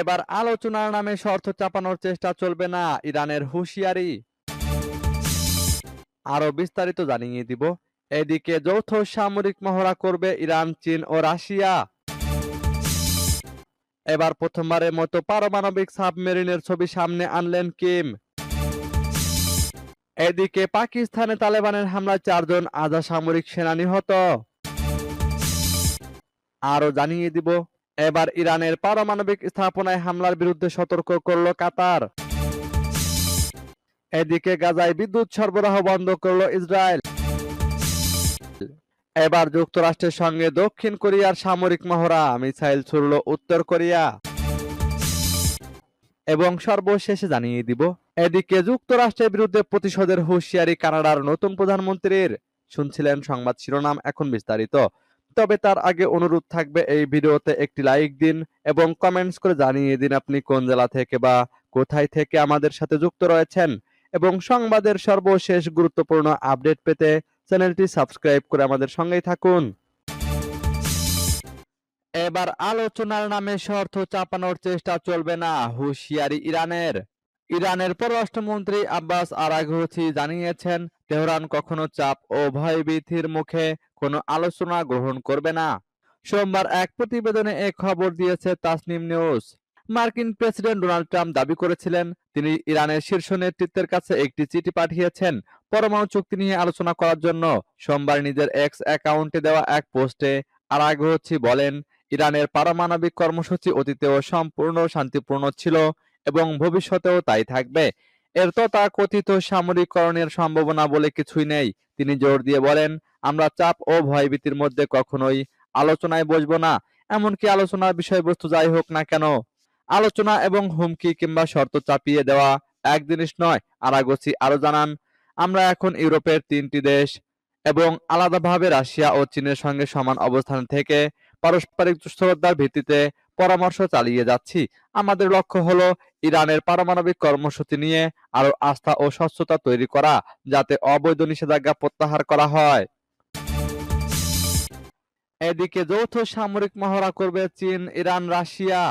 এবার আলোচনার নামে শর্ত চাপানোর চেষ্টা চলবে না ইরানের হুঁশিয়ারি। আরও বিস্তারিত জানিয়ে দিব। এদিকে যৌথ সামরিক মহড়া করবে ইরান, চীন ও রাশিয়া। এবার প্রথমবারের মতো পারমাণবিক সাবমেরিনের ছবি সামনে আনলেন কিম। এদিকে পাকিস্তানে তালেবানের হামলায় চারজন আধা সামরিক সেনা নিহত। আরও জানিয়ে দিব এবার ইরানের পারমাণবিক স্থাপনায় হামলার বিরুদ্ধে সতর্ক করল কাতার। এদিকে গাজায় বিদ্যুৎ সরবরাহ বন্ধ করল ইসরায়েল। এবার যুক্তরাষ্ট্রের সঙ্গে দক্ষিণ কোরিয়ার সামরিক মহড়া, মিসাইল ছুড়ল উত্তর কোরিয়া। এবং সর্বশেষে জানিয়ে দিব, এদিকে যুক্তরাষ্ট্রের বিরুদ্ধে প্রতিশোধের হুঁশিয়ারি কানাডার নতুন প্রধানমন্ত্রীর। শুনছিলেন সংবাদ শিরোনাম, এখন বিস্তারিত। তবে তার আগে অনুরোধ থাকবে এই ভিডিওতে একটি লাইক দিন এবং কমেন্টস করে জানিয়ে দিন আপনি কোন জেলা থেকে বা কোথায় থেকে আমাদের সাথে যুক্ত রয়েছেন। এবং সংবাদের সর্বশেষ গুরুত্বপূর্ণ আপডেট পেতে চ্যানেলটি সাবস্ক্রাইব করে আমাদের সঙ্গেই থাকুন। এবার আলোচনার নামে শর্ত চাপানোর চেষ্টা চলবে না, হুঁশিয়ারি ইরানের। ইরানের পররাষ্ট্রমন্ত্রী আব্বাস আরাঘুচি জানিয়েছেন, তেহরান কখনো চাপ ও ভয়ভীতির মুখে কোনো আলোচনা গ্রহণ করবে না। সোমবার এক প্রতিবেদনে এ খবর দিয়েছে তাসনিম নিউজ। মার্কিন প্রেসিডেন্ট ডোনাল্ড ট্রাম্প দাবি করেছিলেন, তিনি ইরানের শীর্ষ নেতৃত্বের কাছে একটি চিঠি পাঠিয়েছেন পরমাণু চুক্তি নিয়ে আলোচনা করার জন্য। সোমবার নিজের এক্স অ্যাকাউন্টে দেওয়া এক পোস্টে আরাঘোচি বলেন, ইরানের পারমাণবিক কর্মসূচি অতীতেও সম্পূর্ণ শান্তিপূর্ণ ছিল এবং ভবিষ্যতেও তাই থাকবে। এর তথাকথিত সামরিকরণের সম্ভাবনা বলে কিছুই নেই। তিনি জোর দিয়ে বলেন, আমরা চাপ ও ভয়ভীতির মধ্যে কখনোই আলোচনায় বসবো না। এমনকি আলোচনার বিষয়বস্তু যাই হোক না কেন, আলোচনা এবং হুমকি কিংবা শর্ত চাপিয়ে দেওয়া এক জিনিস নয়। আরাগোসি আরও জানান, আমরা এখন ইউরোপের তিনটি দেশ এবং আলাদাভাবে রাশিয়া ও চীনের সঙ্গে সমান অবস্থান থেকে পারস্পরিক শ্রদ্ধার ভিত্তিতে পরামর্শ চালিয়ে যাচ্ছি। আমাদের লক্ষ্য হলো ইরানের পারমাণবিক কর্মসূচি নিয়ে আরও আস্থা ও স্বচ্ছতা তৈরি করা, যাতে অবৈধ নিষেধাজ্ঞা প্রত্যাহার করা হয়। এদিকে যৌথ সামরিক মহড়া করবে চীন, ইরান, রাশিয়া।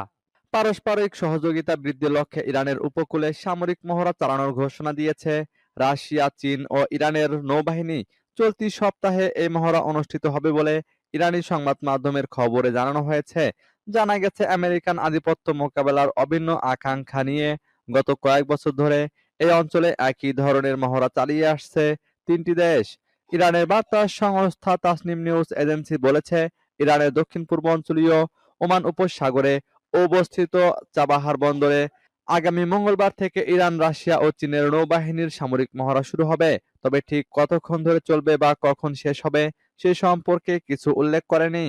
পারস্পরিক সহযোগিতা বৃদ্ধির লক্ষ্যে ইরানের উপকূলে সামরিক মহড়া চালানোর ঘোষণা দিয়েছে। রাশিয়া, চীন ও ইরানের নৌবাহিনী চলতি সপ্তাহে এই মহড়া অনুষ্ঠিত হবে বলে ইরানি সংবাদ মাধ্যমের খবরে জানানো হয়েছে। জানা গেছে, আমেরিকান আধিপত্য মোকাবেলার অভিন্ন আকাঙ্ক্ষা নিয়ে গত কয়েক বছর ধরে এই অঞ্চলে একই ধরনের মহড়া চালিয়ে আসছে তিনটি দেশ। ইরানের বার্তা সংস্থা তাসনিম নিউজ এজেন্সি বলেছে, ইরানের দক্ষিণ পূর্ব অঞ্চলীয় ওমান উপসাগরে অবস্থিত চাবাহার বন্দরে আগামী মঙ্গলবার থেকে ইরান, রাশিয়া ও চীনের নৌবাহিনীর সামরিক মহড়া শুরু হবে। তবে ঠিক কতক্ষণ ধরে চলবে বা কখন শেষ হবে, সে সম্পর্কে কিছু উল্লেখ করেনি।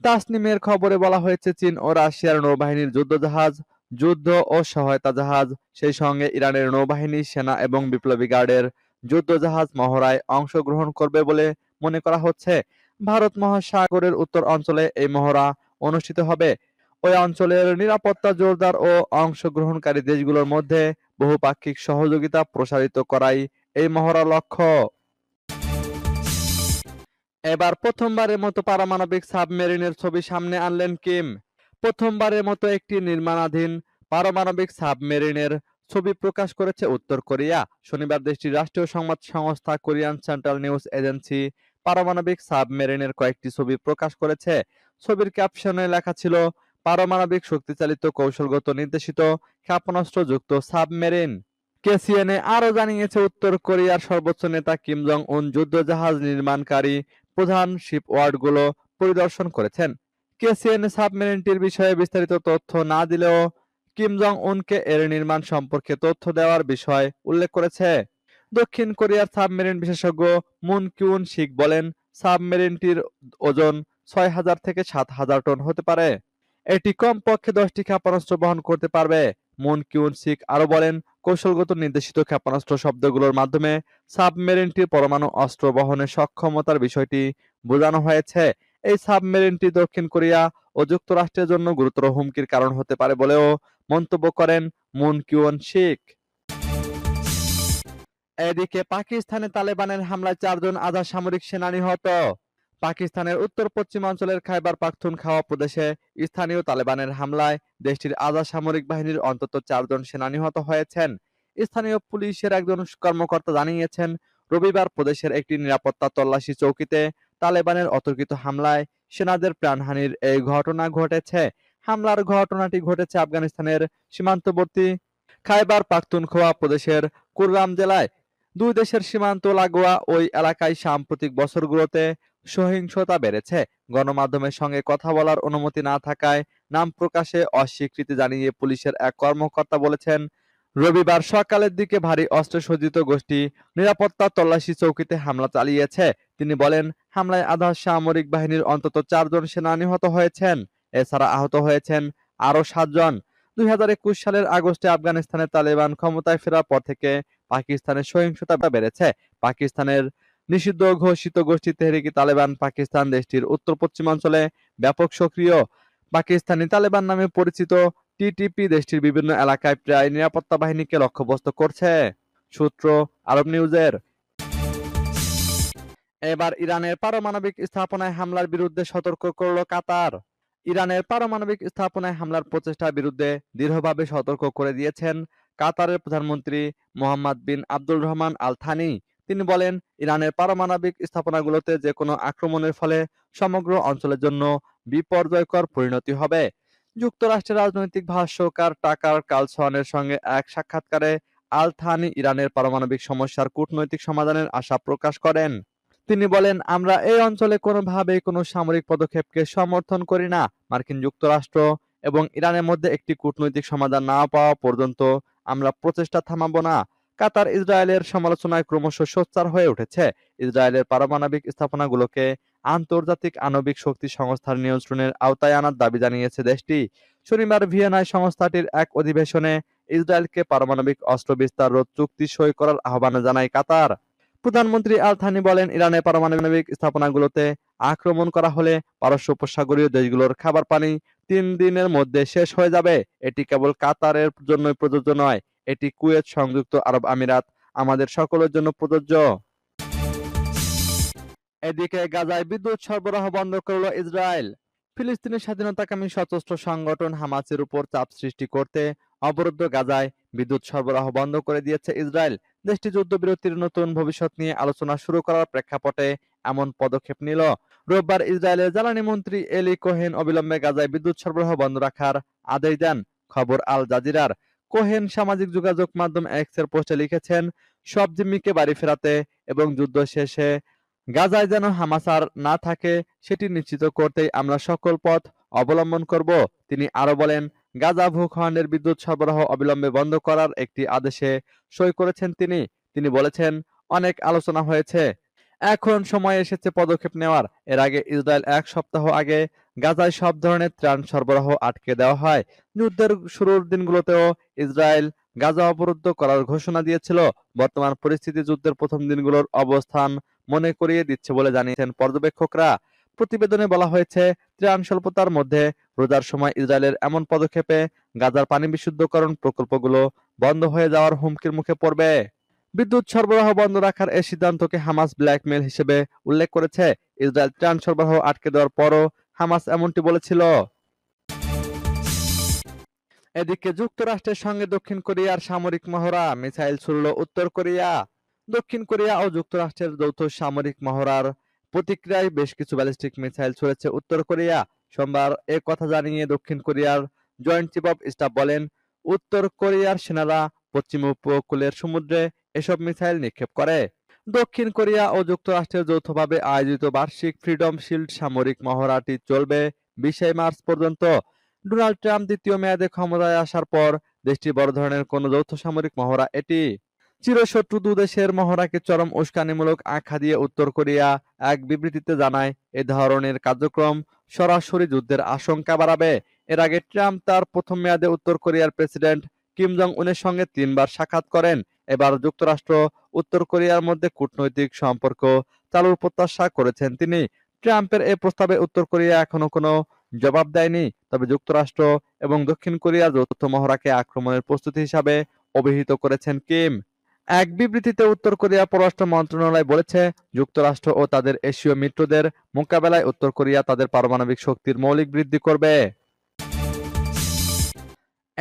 তাসনিমের খবরে বলা হয়েছে, চীন ও রাশিয়ার নৌবাহিনীর যুদ্ধজাহাজ, যুদ্ধ ও সহায়তা জাহাজ সেই সঙ্গে ইরানের নৌবাহিনী, সেনা এবং বিপ্লবী গার্ডের যুদ্ধজাহাজ মহড়ায় অংশগ্রহণ করবে বলে মনে করা হচ্ছে। ভারত মহাসাগরের উত্তর অঞ্চলে এই মহড়া অনুষ্ঠিত হবে। ওই অঞ্চলের নিরাপত্তা জোরদার ও অংশগ্রহণকারী দেশগুলোর মধ্যে বহুপাক্ষিক সহযোগিতা প্রসারিত করাই এই মহড়া লক্ষ্য। এবার প্রথমবারের মতো পারমাণবিক সাবমেরিনের ছবি সামনে আনলেন কিম। প্রথমবারের মতো একটি নির্মাণাধীন পারমাণবিক সাবমেরিনের ছবি প্রকাশ করেছে উত্তর কোরিয়া। শনিবার দেশটির রাষ্ট্রীয় সংবাদ সংস্থা কোরিয়ান সেন্ট্রাল নিউজ এজেন্সি পারমাণবিক সাবমেরিনের কয়েকটি ছবি প্রকাশ করেছে। ছবির ক্যাপশনে লেখা ছিল, পারমাণবিক শক্তিচালিত কৌশলগত নির্দেশিত ক্ষেপণাস্ত্র যুক্ত সাবমেরিন। কেসিএনএ আরও জানিয়েছে, উত্তর কোরিয়ার সর্বোচ্চ নেতা কিম জং উন যুদ্ধজাহাজ নির্মাণকারী প্রধান শিপওয়ার্ডগুলো পরিদর্শন করেছেন। কেসিএনএ সাবমেরিনটির বিষয়ে বিস্তারিত তথ্য না দিলেও কিম জং উনকে এর নির্মাণ সম্পর্কে তথ্য দেওয়ার বিষয় উল্লেখ করেছে। দক্ষিণ কোরিয়ার সাবমেরিন বিশেষজ্ঞ মুন কিউন শিক বলেন, সাবমেরিনটির ওজন ছয় হাজার থেকে সাত হাজার টন হতে পারে। এটি কমপক্ষে দশটি ক্ষেপণাস্ত্র বহন করতে পারবে। মুন কিউন সিক আরও বলেন কৌশলগত নির্দেশিত ক্ষেপণাস্ত্র শব্দগুলোর মাধ্যমে সাবমেরিনটির পরমাণু অস্ত্র বহনের সক্ষমতার বিষয়টি বোঝানো হয়েছে। এই সাবমেরিনটি দক্ষিণ কোরিয়া ও যুক্তরাষ্ট্রের জন্য গুরুতর হুমকির কারণ হতে পারে বলেও মন্তব্য করেন মুন কিউন শিক। এদিকে পাকিস্তানে তালেবানের হামলায় চারজন আধা সামরিক সেনা নিহত পাকিস্তানের উত্তর পশ্চিমাঞ্চলের খাইবার পাখতুনখাওয়া প্রদেশে স্থানীয় তালেবানের হামলায় দেশটির আধা সামরিক বাহিনীর অন্তত চারজন সেনা নিহত হয়েছেন। স্থানীয় পুলিশের একজন কর্মকর্তা জানিয়েছেন, রবিবার প্রদেশের একটি নিরাপত্তা তল্লাশি চৌকিতে তালেবানের অতর্কিত হামলায় সেনাদের প্রাণহানির এই ঘটনা ঘটেছে। হামলার ঘটনাটি ঘটেছে আফগানিস্তানের সীমান্তবর্তী খাইবার পাখতুনখোয়া প্রদেশের কুরগাম জেলায়। দুই দেশের সীমান্ত লাগোয়া ওই এলাকায় সাম্প্রতিক বছরগুলোতে সহিংসতা বেড়েছে। গণমাধ্যমের সঙ্গে কথা বলার অনুমতি না থাকায় নাম প্রকাশে অস্বীকৃতি জানিয়ে পুলিশের এক কর্মকর্তা বলেছেন, রবিবার সকালের দিকে ভারী অস্ত্রসজ্জিত গোষ্ঠী নিরাপত্তা তল্লাশি চৌকিতে হামলা চালিয়েছে। তিনি বলেন, হামলায় আধা সামরিক বাহিনীর অন্তত চারজন সেনা নিহত হয়েছেন। এছাড়া আহত হয়েছেন আরও সাতজন। দুই হাজার একুশ সালের আগস্টে আফগানিস্তানের তালেবান ক্ষমতায় ফেরার পর থেকে পাকিস্তানের সহিংসতা বেড়েছে। পাকিস্তানের নিষিদ্ধ ঘোষিত গোষ্ঠী তেহরিকি তালেবান পাকিস্তান দেশটির উত্তর পশ্চিমাঞ্চলে ব্যাপক সক্রিয়। পাকিস্তানি তালেবান নামে পরিচিত টিটিপি দেশটির বিভিন্ন এলাকায় প্রায় নিরাপত্তা বাহিনীকে লক্ষ্যবস্তু করছে। সূত্র আরব নিউজের। এবার ইরানের পারমাণবিক স্থাপনায় হামলার বিরুদ্ধে সতর্ক করল কাতার। ইরানের পারমাণবিক স্থাপনায় হামলার প্রচেষ্টার বিরুদ্ধে দৃঢ়ভাবে সতর্ক করে দিয়েছেন কাতারের প্রধানমন্ত্রী Mohammad bin Abdul Rahman Al Thani তিনি বলেন, ইরানের পারমাণবিক স্থাপনাগুলোতে যে কোনো আক্রমণের ফলে সমগ্র অঞ্চলের জন্য বিপর্যয়কর পরিণতি হবে। যুক্তরাষ্ট্রের রাজনৈতিক ভাষ্যকার টাকার কালসনের সঙ্গে এক সাক্ষাৎকারে আল থানি ইরানের পারমাণবিক সমস্যার কূটনৈতিক সমাধানের আশা প্রকাশ করেন। তিনি বলেন, আমরা এই অঞ্চলে কোনোভাবেই কোনো সামরিক পদক্ষেপকে সমর্থন করি না। মার্কিন যুক্তরাষ্ট্র এবং ইরানের মধ্যে একটি কূটনৈতিক সমাধান না পাওয়া পর্যন্ত আমরা প্রচেষ্টা থামাবো না। কাতার ইসরায়েলের সমালোচনায় ক্রমশ সোচ্চার হয়ে উঠেছে। ইসরায়েলের পারমাণবিক স্থাপনাগুলোকে আন্তর্জাতিক আণবিক শক্তি সংস্থার নিয়ন্ত্রণের আওতায় আনার দাবি জানিয়েছে দেশটি। শনিবার ভিয়েনায় সংস্থাটির এক অধিবেশনে ইসরায়েলকে পারমাণবিক অস্ত্র বিস্তার রোধ চুক্তি সই করার আহ্বান জানায় কাতার। প্রধানমন্ত্রী আল থানি বলেন ইরানের পারমাণবিক স্থাপনাগুলোতে আক্রমণ করা হলে পারস্য উপসাগরীয় দেশগুলোর খাবার পানি তিন দিনের মধ্যে শেষ হয়ে যাবে। এটি কেবল কাতারের জন্যই প্রযোজ্য নয় এটি কুয়েত সংযুক্ত আরব আমিরাত। আমাদের সকলের জন্য প্রযোজ্য। এদিকে গাজায় বিদ্যুৎ সরবরাহ বন্ধ করল ইসরায়েল। ফিলিস্তিনের স্বাধীনতাকামী সশস্ত্র সংগঠন হামাসের উপর চাপ সৃষ্টি করতে অবরুদ্ধ গাজায় বিদ্যুৎ সরবরাহ বন্ধ করে দিয়েছে ইসরায়েল। দেশটি যুদ্ধবিরতির নতুন ভবিষ্যৎ নিয়ে আলোচনা শুরু করার প্রেক্ষাপটে এমন পদক্ষেপ নিল। রোববার ইসরায়েলের জ্বালানি মন্ত্রী এলি কোহেন অবিলম্বে গাজায় বিদ্যুৎ সরবরাহ বন্ধ রাখার আদেশ দেন। খবর আল জাজিরার। কোহেন সামাজিক যোগাযোগ মাধ্যম এক্সের পোস্টে লিখেছেন, সব জিম্মিকে বাড়ি ফেরাতে এবং যুদ্ধ শেষে গাজায় যেন হামাসার না থাকে, সেটি নিশ্চিত করতেই আমরা সকল পথ অবলম্বন করব। তিনি আরও বলেন, গাজা ভূখণ্ডের বিদ্যুৎ সরবরাহ অবিলম্বে বন্ধ করার একটি আদেশে সই করেছেন তিনি। তিনি বলেছেন, অনেক আলোচনা হয়েছে এখন সময় এসেছে পদক্ষেপ নেওয়ার। এর আগে ইসরায়েল এক সপ্তাহ আগে গাজায় সব ধরনের ত্রাণ সরবরাহ আটকে দেওয়া হয়। যুদ্ধের শুরুর দিনগুলোতেও ইসরায়েল গাজা অবরুদ্ধ করার ঘোষণা দিয়েছিল। বর্তমান পরিস্থিতি যুদ্ধের প্রথম দিনগুলোর অবস্থান মনে করিয়ে দিচ্ছে বলে জানিয়েছেন পর্যবেক্ষকরা। প্রতিবেদনে বলা হয়েছে, ত্রাণ স্বল্পতার মধ্যে রোজার সময় ইসরায়েলের এমন পদক্ষেপে গাজার পানি বিশুদ্ধকরণ প্রকল্পগুলো বন্ধ হয়ে যাওয়ার হুমকির মুখে পড়বে। বিদ্যুৎ সরবরাহ বন্ধ রাখার এই সিদ্ধান্তকে হামাস ব্ল্যাকমেল হিসেবে উল্লেখ করেছে। ইসরায়েল ত্রাণ সরবরাহ আটকে দেওয়ার পরও হামাস এমনটি বলেছিল। এদিকে যুক্তরাষ্ট্রের সঙ্গে দক্ষিণ কোরিয়ার সামরিক মহড়া, মিসাইল ছুড়ল উত্তর কোরিয়া। দক্ষিণ কোরিয়া ও যুক্তরাষ্ট্রের যৌথ সামরিক মহড়ার প্রতিক্রিয়ায় বেশ কিছু ব্যালিস্টিক মিসাইল ছুড়েছে উত্তর কোরিয়া। সোমবার এ কথা জানিয়ে দক্ষিণ কোরিয়ার জয়েন্ট চিফ অফ স্টাফ বলেন, উত্তর কোরিয়ার সেনারা পশ্চিম উপকূলের সমুদ্রে এসব মিসাইল নিক্ষেপ করে। দক্ষিণ কোরিয়া ও যুক্তরাষ্ট্রের যৌথভাবে আয়োজিত বার্ষিক ফ্রিডম শিল্ড সামরিক মহড়াটি চলবে বিশে মার্চ পর্যন্ত। ডোনাল্ড ট্রাম্প দ্বিতীয় মেয়াদে ক্ষমতায় আসার পর দেশটির বড় ধরনের কোন যৌথ সামরিক মহড়া এটি। চিরশত্রু দুদেশের মহড়াকে চরম উস্কানিমূলক আখ্যা দিয়ে উত্তর কোরিয়া এক বিবৃতিতে জানায়, এ ধরনের কার্যক্রম সরাসরি যুদ্ধের আশঙ্কা বাড়াবে। এর আগে ট্রাম্প তার প্রথম মেয়াদে উত্তর কোরিয়ার প্রেসিডেন্ট কিম জং উনের সঙ্গে তিনবার সাক্ষাৎ করেন। এবার যুক্তরাষ্ট্র, উত্তর কোরিয়ার মধ্যে কূটনৈতিক সম্পর্ক চালুর প্রত্যাশা করেছেন তিনি। ট্রাম্পের এই প্রস্তাবে উত্তর কোরিয়া এখনও কোনো জবাব দেয়নি, তবে যুক্তরাষ্ট্র এবং দক্ষিণ কোরিয়ার যৌথ মহড়াকে আক্রমণের প্রস্তুতি হিসাবে অভিহিত করেছেন কিম। এক বিবৃতিতে উত্তর কোরিয়া পররাষ্ট্র মন্ত্রণালয় বলেছে, যুক্তরাষ্ট্র ও তাদের এশীয় মিত্রদের মোকাবেলায় উত্তর কোরিয়া তাদের পারমাণবিক শক্তির মৌলিক বৃদ্ধি করবে।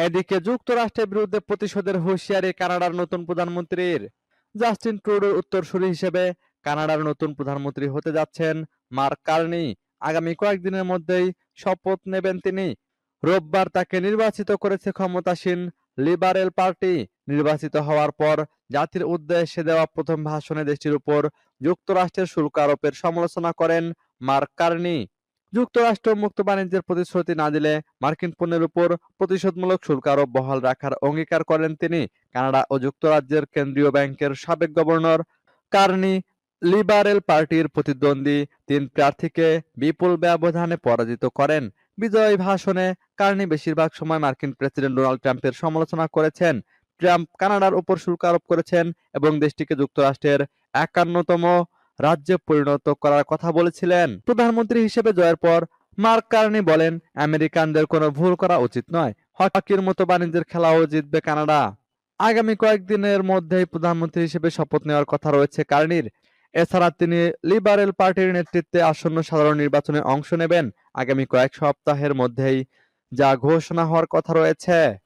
এদিকে যুক্তরাষ্ট্রের বিরুদ্ধে প্রতিশোধের হুঁশিয়ারি কানাডার নতুন প্রধানমন্ত্রীর। জাস্টিন ট্রুডোর উত্তরসূরি হিসেবে কানাডার নতুন প্রধানমন্ত্রী হতে যাচ্ছেন মার্ক কার্নি। আগামী কয়েকদিনের মধ্যেই শপথ নেবেন তিনি। রোববার তাকে নির্বাচিত করেছে ক্ষমতাসীন লিবারেল পার্টি। নির্বাচিত হওয়ার পর জাতির উদ্দেশ্যে দেওয়া প্রথম ভাষণে দেশটির উপর যুক্তরাষ্ট্রের শুল্ক আরোপের সমালোচনা করেন মার্ক কার্নি। যুক্তরাষ্ট্র মুক্ত বাণিজ্যের প্রতিশ্রুতি না দিলে মার্কিন পণ্যের উপর প্রতিশোধমূলক শুল্ক আরোপ বহাল রাখার অঙ্গীকার করেন তিনি। কানাডা ও যুক্তরাজ্যের কেন্দ্রীয় ব্যাংকের সাবেক গভর্নর কার্নি লিবারেল পার্টির প্রতিদ্বন্দ্বী তিন প্রার্থীকে বিপুল ব্যবধানে পরাজিত করেন। বিজয়ী ভাষণে কার্নি বেশিরভাগ সময় মার্কিন প্রেসিডেন্ট ডোনাল্ড ট্রাম্পের সমালোচনা করেছেন। ট্রাম্প কানাডার উপর শুল্ক আরোপ করেছেন এবং দেশটিকে যুক্তরাষ্ট্রের একান্নতম রাজ্যে পরিণত করার কথা বলেছিলেন। প্রধানমন্ত্রী হিসেবে জয়ের পর মার্ক কার্নি বলেন, আমেরিকানদের কোনো ভুল করা উচিত নয়। হকির মতো বাণিজ্যের খেলাও জিতবে কানাডা। আগামী কয়েকদিনের মধ্যেই প্রধানমন্ত্রী হিসেবে শপথ নেওয়ার কথা রয়েছে কার্নির। এছাড়া তিনি লিবারেল পার্টির নেতৃত্বে আসন্ন সাধারণ নির্বাচনে অংশ নেবেন। আগামী কয়েক সপ্তাহের মধ্যেই যা ঘোষণা হওয়ার কথা রয়েছে।